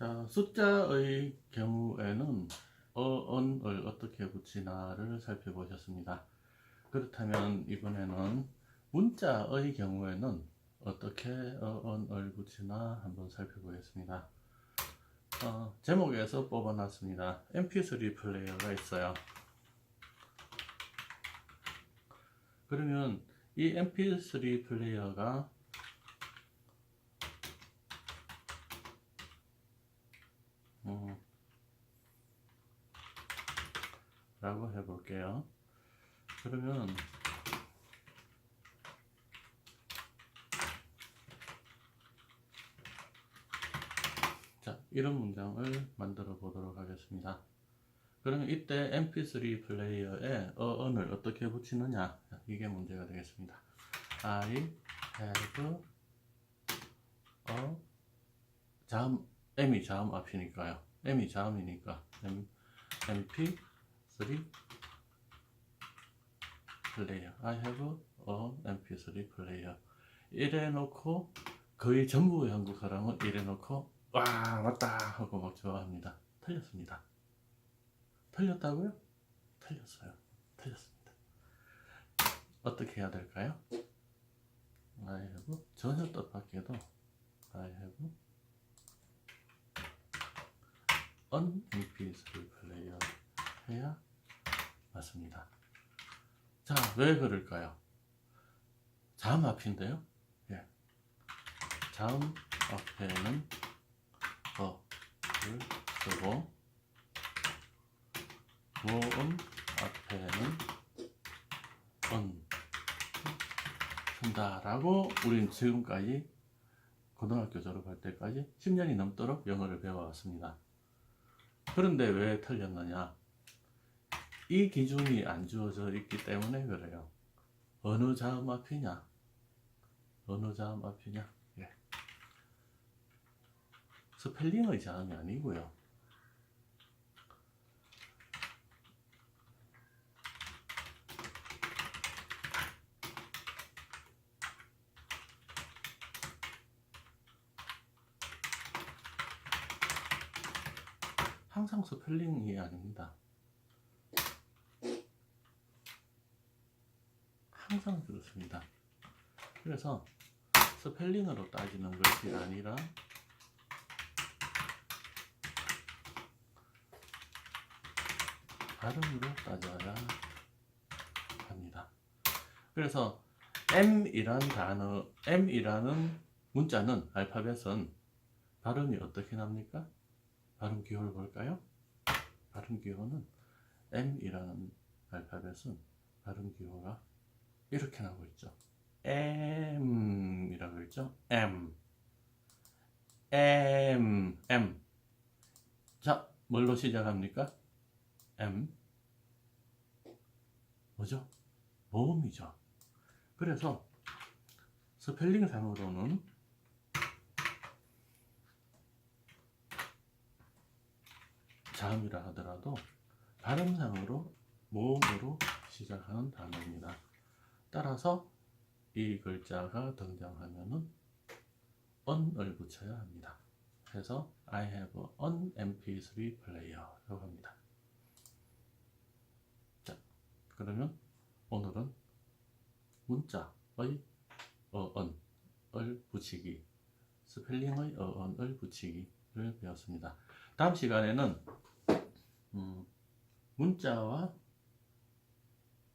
자, 숫자의 경우에는 어 언을 어떻게 붙이나를 살펴보셨습니다. 그렇다면 이번에는 문자의 경우에는 어떻게 어 언을 붙이나 한번 살펴보겠습니다. 어, 제목에서 뽑아놨습니다. mp3 플레이어가 있어요. 그러면 이 mp3 플레이어가 라고 해볼게요. 그러면 자 이런 문장을 만들어 보도록 하겠습니다. 그러면 이때 mp3 플레이어에 어언을 어떻게 붙이느냐 이게 문제가 되겠습니다. I have a 자음 m이 자음 앞이니까요. m이 자음이니까 M, mp3 플레이어 I have a mp3 플레이어 이래 놓고 거의 전부 한국 사람은 이래 놓고 와 맞다 하고 막 좋아합니다. 틀렸습니다. 틀렸다고요? 틀렸어요. 틀렸습니다. 어떻게 해야 될까요? I have 전혀 뜻밖에도 I have an mp3 플레이어 해야 맞습니다. 자, 왜 그럴까요? 자음 앞인데요. 예. 자음 앞에는 어를 쓰고 모음 앞에는 언 쓴다라고 우린 지금까지 고등학교 졸업할 때까지 10년이 넘도록 영어를 배워왔습니다. 그런데 왜 틀렸느냐? 이 기준이 안 주어져 있기 때문에 그래요. 어느 자음 앞이냐? 어느 자음 앞이냐? 예. 스펠링의 자음이 아니고요. 항상 스펠링이 아닙니다. 항상 그렇습니다. 그래서 스펠링으로 따지는 것이 아니라 발음으로 따져야 합니다. 그래서 M이란 단어, M이라는 문자는 알파벳은 발음이 어떻게 납니까? 발음 기호를 볼까요? 발음 기호는 M이라는 알파벳은 발음 기호가 이렇게 나오고 있죠. M이라고 있죠. M, M, M. 자, 뭘로 시작합니까? M. 뭐죠? 모음이죠. 그래서 스펠링 상으로는 자음이라 하더라도 발음상으로 모음으로 시작하는 단어입니다. 따라서 이 글자가 등장하면은 on을 붙여야 합니다. 그래서 I have an MP3 플레이어라고 합니다. 자, 그러면 오늘은 문자의 어언을 붙이기, 스펠링의 어언을 붙이기를 배웠습니다. 다음 시간에는 음, 문자와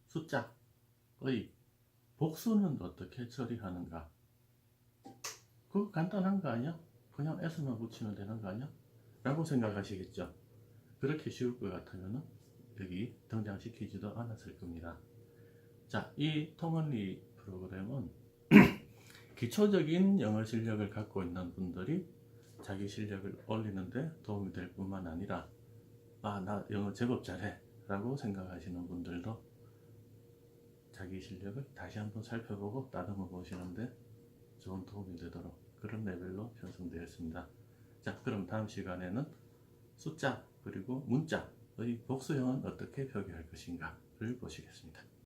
숫자의 복수는 어떻게 처리하는가? 그거 간단한 거 아니야? 그냥 S만 붙이면 되는 거 아니야? 라고 생각하시겠죠? 그렇게 쉬울 것 같으면 여기 등장시키지도 않았을 겁니다. 자, 이 통언리 프로그램은 기초적인 영어 실력을 갖고 있는 분들이 자기 실력을 올리는데 도움이 될 뿐만 아니라 아, 나 영어 제법 잘해 라고 생각하시는 분들도 자기 실력을 다시 한번 살펴보고 따듬어 보시는데 좋은 도움이 되도록 그런 레벨로 편성되어 있습니다. 자, 그럼 다음 시간에는 숫자 그리고 문자의 복수형은 어떻게 표기할 것인가를 보시겠습니다.